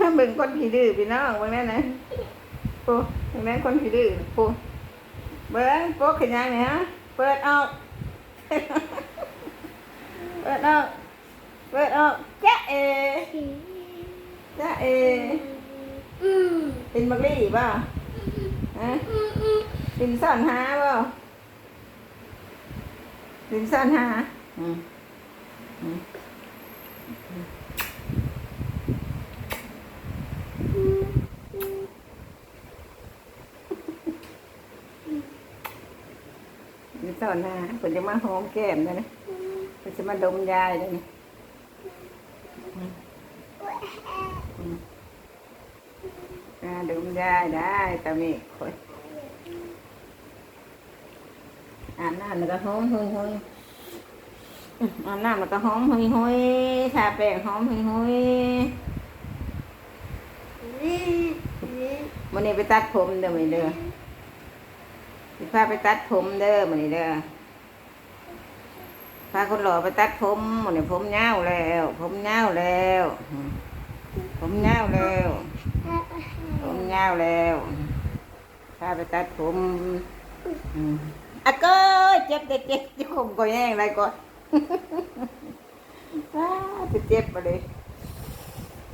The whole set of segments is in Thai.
มาเบิ่งคนขี้ดื้อพี่น้องเบิ่งแน่นะโอ้เบิ่งแน่คนขี้ดื้อโอ้เบิ่งโป๊กขยันนี่ยฮะเปิดออกเปิดออกเปิดออกจ๊ะเอจ๊ะเอเป็นบักลี่ป่ะฮะเป็นซ่อนหาป่ะเป็นซ่อนหาอืมอืม เป็นซ่อนหาเพิ่นจะมาหอมแก้มเลยนะเพิ่นจะมาดมยายเลยนะอืมอืมอ่าดมยายได้ตามีคอยอาบน้ำแล้วก็หอมหุยหุยอืมอาบน้ำแล้วก็หอมหุยหุยทาแป้งหอมหุยหุยอืมอืมวันนี้ไปตัดผมเด้อมื้อนี้เด้อสิ พาไปตัดผมเด้อมื้อนี้เด้อพาคนหล่อไปตัดผมมื้อนี้ผมยาแล้ว ผมยาแล้วอืมผมยาแล้ว ผมยาแล้วพาไปตัดผมอืมอะก็เจ็บเด็กเจ็บที่ผมก็แย่งอะไรก่อนจะเจ็บมาเลย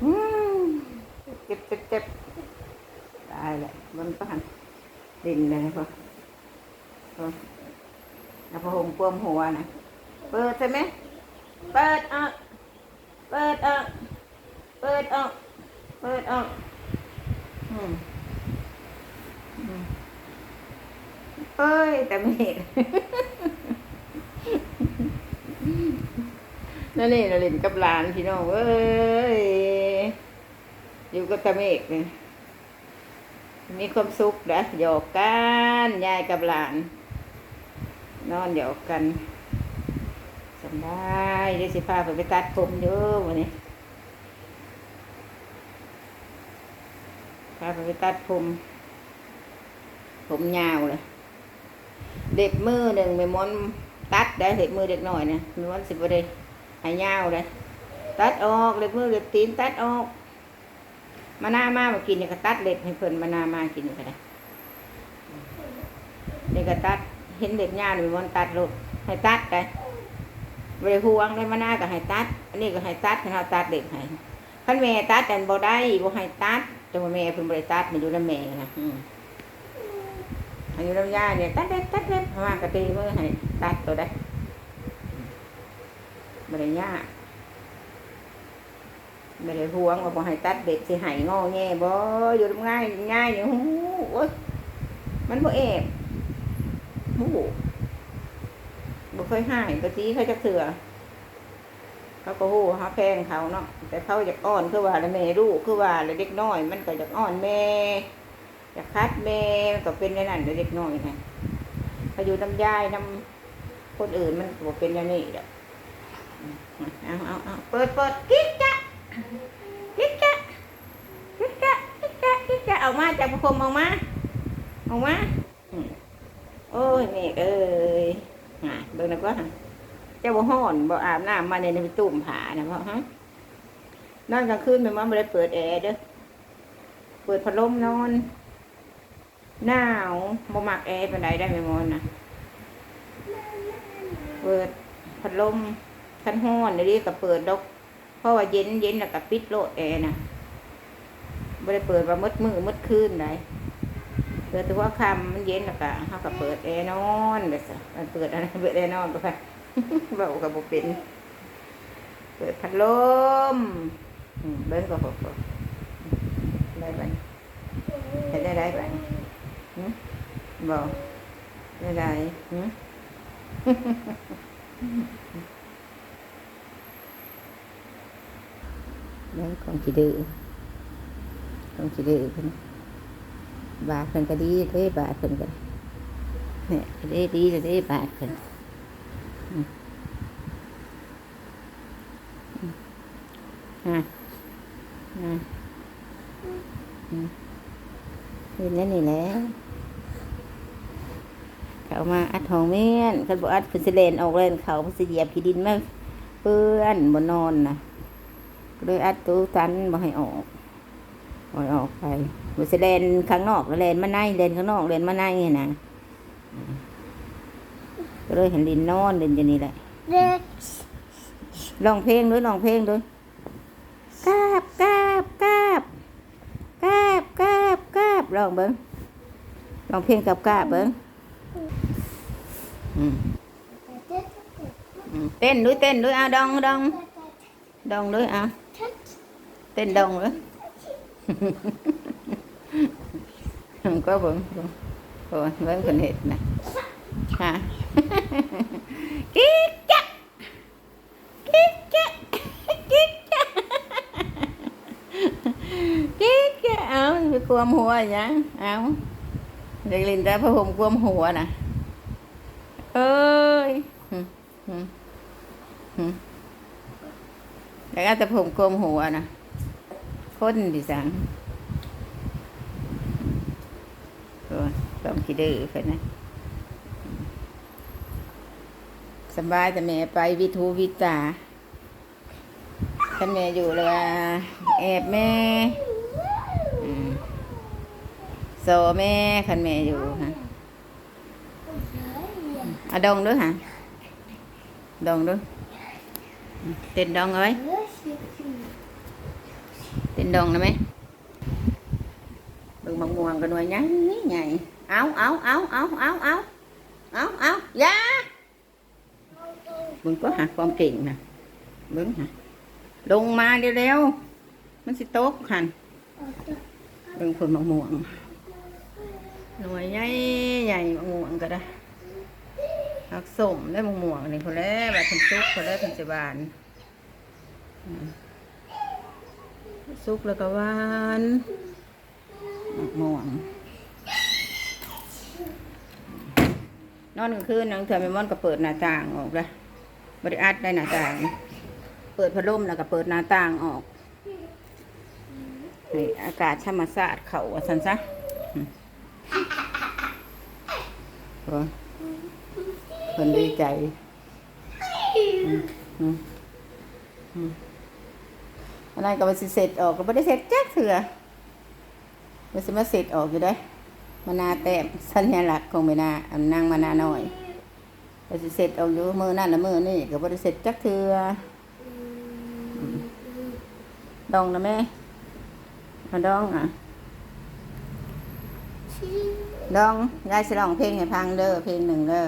อืมเจ็บเจ็บเจ็บได้แหละมันก็หันดินเลยพอพอ แล้วพอหงปวมหัวนะเปิดใช่ไหมเปิดออกเปิดออกเปิดออกเปิดออกอืมอืมเอ้ย แต่ไม่เห็นนั่นนี่เราเล่นกับหลานพี่น้องเอ้ย อยู่กับตาเมกเนี่ยมีความสุขนะหยอกกัน ยายกับหลาน นอนหยอกกันสบายเดี๋ยวสิพาไปไปตัดผมอยู่วันนี้พาไปตัดผม ผมยาวเลย เด็กมือหนึ่งไปม่มอนตัดได้เด็กมือเด็กหน่อยนะม่มอนสิบเลยหายยาวเลยตัดออกเล็บมือเล็บตีนตัดออกมาหน้ามามากินเนี่ยก็ตัดเล็บให้เพิ่นมาหน้ามากินนี่ก็ได้นี่ก็ตัด เห็นเด็กยาวไม่มอนตัดลูกให้ตัดไปบริห่วงได้มาหน้าก็ให้ตัด อันนี้ก็ให้ตัดให้เราตัดเด็กให้ขันแม่ตัดแต่บ่ได้บ่ให้ตัดจังว่าแม่เพิ่นบริตัดมาอยู่น้ำแม่นะอายุน้ำยาเนี่ยตัดเด็ดตัดเด็ดมากระตีมือให้ตัดตัวได้บริยากบริห่วงว่าบ่ให้ตัดเด็กสิใหายงอแง่บ่อยู่ทำง่ายง่ายเนี่ยหูโอ๊ยมันบ่เอบ หูบ่เคยใหายกะทีเขาจะเถื่อเขาก็หูเขาแพงเขาเนาะแต่เขาอยากอ้อนคือว่าแล้วแม่ลูกคือว่าแล้วเด็กน้อย มันก็อยากอ้อนแม่อยากคัดแม่ก็เป็นอย่างนั้นแล้วเด็กน้อยนะเขาอยู่น้ำยายน้ำคนอื่นมันก็เป็นอย่างนี้เด้อเอาเอาเอาเปิดเปิดกิ๊กจ๊ะกิ๊กจ๊ะกิ๊กจ๊ะกิ๊กจ๊ะกิ๊กจ๊ะเอามาจากพระพมออกมาออกมา ยแม่เอ้ยหาเบิ่งนะก็หาเจ้าบ่ฮ้อนบ่อาบน้ำมาในในตุ่มผานะพ่อฮะนอนกลางคืนแม่มาบ่ได้เปิดแอร์เด้อเปิดพัดลมนอนหนาวบ่มักแอร์ปานใดได้แม่มอนนะเปิดพัดลมคันฮ้อนเดี๋ยวนี้ก็เปิดดอกเพราะว่าเย็นเย็นแล้วก็ปิดโลดแอร์นะบ่ได้เปิดว่ามืดมือมืดคืนได้ เปิดต่ว่าค่ำมันเย็นแล้วก็เฮาก็เปิดแอร์นอนแบบซะมันเปิดอะไรเปิดแอร์นอนก็ไปเบากับบุเป็น เปิดพัดลมเบิ้งก็พอพอได้ไหมเห็นได้ได้ไหมบอกได้ได้หืมเบิ้งของจีดื้อของจีดื้อเพิ่อน บาทเพิ่นก็ดีเด้บาทเพิ่นก็เนี่ยดีดีเด้บาทเพิ่นอะอะอืมเห็นแล้วนี่แหล้วเขามาอัดหองเมียนคันบอกอัดคือสิเลนออกเล่นเขาเสิเหยียบขี้ดินมาเปื้อนบนนอนนะก็เลยอัดตู้ตันบ่ให้ออกปล่อยออกไป มันจะแลนข้างนอกแลนมาในแลนข้างนอกแลนมาในเนี่ยนะก็เลยเห็นลินนอนเล่นอย่างนี้แหละเด็กร้องเพลงด้วยร้องเพลงด้วยกาบกาบกาบกาบกาบกาบร้องเบิ้งร้องเพลงกับกาบเบิ้งเต้นด้วยเต้นด้วยเอาดองดองดองด้วยเอาเต้นดองด้วย มันก็เบิ่งเบิ่งเบิ่งคนเห็ดนะฮะกิ๊กจ๊ะกิ๊กจ๊ะกิ๊กจ๊ะกิ๊กจ๊ะเอาไปกลมหัวอย่างเอาเด็กลินตาพระผมกลมหัวนะเอ้ยแล้วก็แต่ผมกลมหัวนะคนดิสัง องขี้ด้อเนนะสบายแต่แม่ไปวิทูวิตาท่านแม่อยู่เลยว่าแอบแม่โซแม่คันแม่อยู่ฮะอะดองด้วยฮะดองด้วยเต้นดองเอ้ยเต้นดองนะไหมบึงบางม่วงกันหน่อยในี่ใหญ่ เอาเอาเอาเอาเอาเอาเอาเอายามึงก็หาความเก่งนะมึงฮะลงมาเร็วๆมันสิโต๊ะหันเบิ่งผลมะม่วงหน่วยใหญ่ใหญ่มะม่วงก็ได้ผักสมได้มะม่วงนี่คนแล้วแบบเป็นซุกคนแล้วเป็นจะบานซุกแล้วก็วานมะม่วง นอนกลางคืนนังเธอไม่มอนก็เปิดหน้าต่างออกเลยบริอัดได้หน้าต่าง เปิดพัดลมแล้วก็เปิดหน้าต่างออกให้อากาศธรรมชาติเขาว่าสันซะอืมโอ้ยเพิ่นดีใจอะไรก็ไปเสร็จออกก็ไม่ได้เสร็จแจักเถื่อมันจมาเสร็จออกอยู่ได้ มานาแต้มสัญลักษณ์ของเมนาอันนางมานาน้อยมันจะเสร็จออกอยู่มือนั่นละมือนี่ก็บ่ได้เสร็จจักเทืออืมดองนะแม่มาดองอะดองยายสิร้องเพลงให้พังเด้อเพลงหนึ่งเด้อ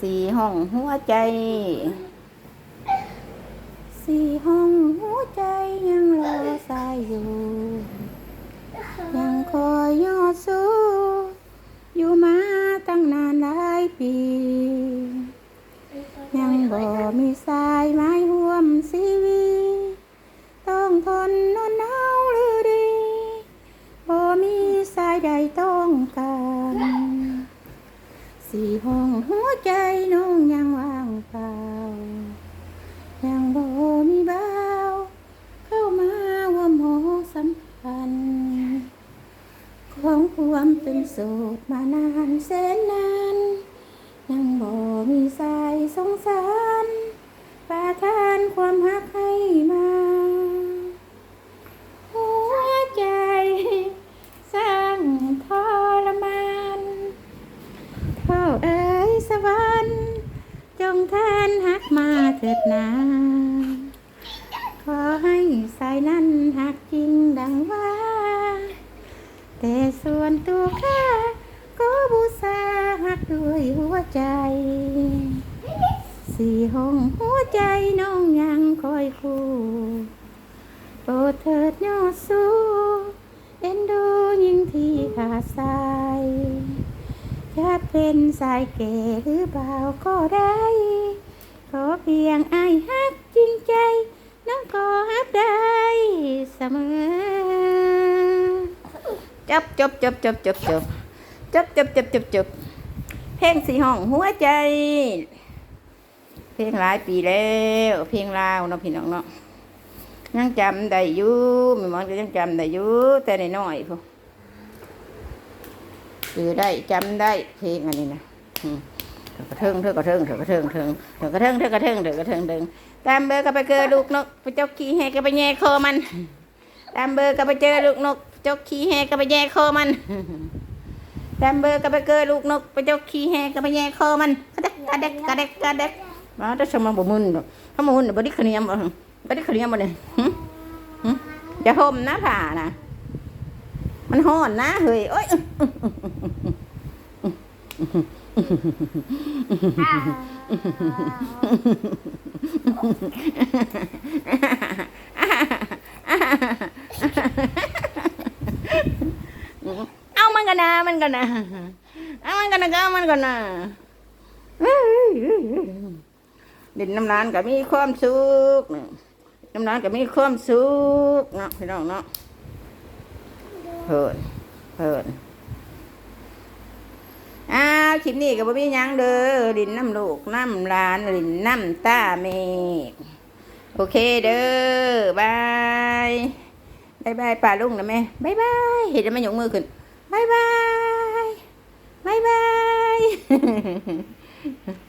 สี่ห้องหัวใจ สี่ห้องหัวใจยังรอ สี่ห้องหัวใจน้องยังว่างเปล่า ยังบ่มีเบาวเข้ามาว่าหมอสัมพันธ์ ของความเป็นโสดมานานแสนนาน ยังบ่มีสายสงสารประทานความหักให้มา หัวใจสร้างทรมานเท่าเอ๋ยสวรรค์ จงทานหักมาเถิดนา ขอให้สายนั้นหักจริงดังว่า แต่ส่วนตัวข้าก็บูชาหักด้วยหัวใจ สี่ห้องหัวใจน้องยังคอยคู่โปรดเถิดยอดสู้เอ็นดูยิ่งที่ขาดสายจะเป็นสายเก๋หรือเปล่าก็ได้ ขอเพียงไอฮักจริงใจ น้องก็ฮักได้เสมอ จบจบจบจบจบจบจบจบจบจบจบเพลงสีห้องหัวใจ เพลงหลายปีแล้วเพลงลาวเนาะพี่น้องเนาะยังจำได้อยู่ม่หมอนก็ยังจำได้อยู่แต่น้อยพวกคือได้จำได้เพลงอันนี้นะเถอะกระเทิงเถอะกระเทิงเถอะกระเทิงเถิงเถอะกระเทิงเถอะกระเทิงเถอะกระเทิงเถิงตามเบอร์ก็ไปเกลือลูกนกไปเจ้าขี้แหก็ไปแย่คอมัน ตามเบอร์ก็ไปเจอลูกนก จกขี้แหก็ไปแย่คอมันตามเบอร์ก็ไปเจอลูกนกไปจกขี้แหก็ไปแย่คอมันกระเด็กกระเด็กกระเด็กกระเดกมาถ้าสมองบ่มึนถ้ามึนบ่ได้ขะเนียมบ่บ่ได้ขะเนียมบ่เนี่ยหึหึอย่าห่มนะผ่านะมันฮ้อนนะเฮ้ยโอ๊ยอาันกันนะมันะเอามันกันนะเอามันกันนะดินน้ำร้านก็มีความสุขน้ำร้านก็มีความสุขเนาะพี่น้องเนาะเพิ่นเพิ่นอ้าวคลิปนี้ก็บ่มีหยังเด้อดินน้ำลูกน้ำร้านดินน้ำตาเมฆโอเคเด้อบายบายบายป่าลุงนะแม่บายบายเห็นแล้วมันยกมือขึ้นบายบาย บายบาย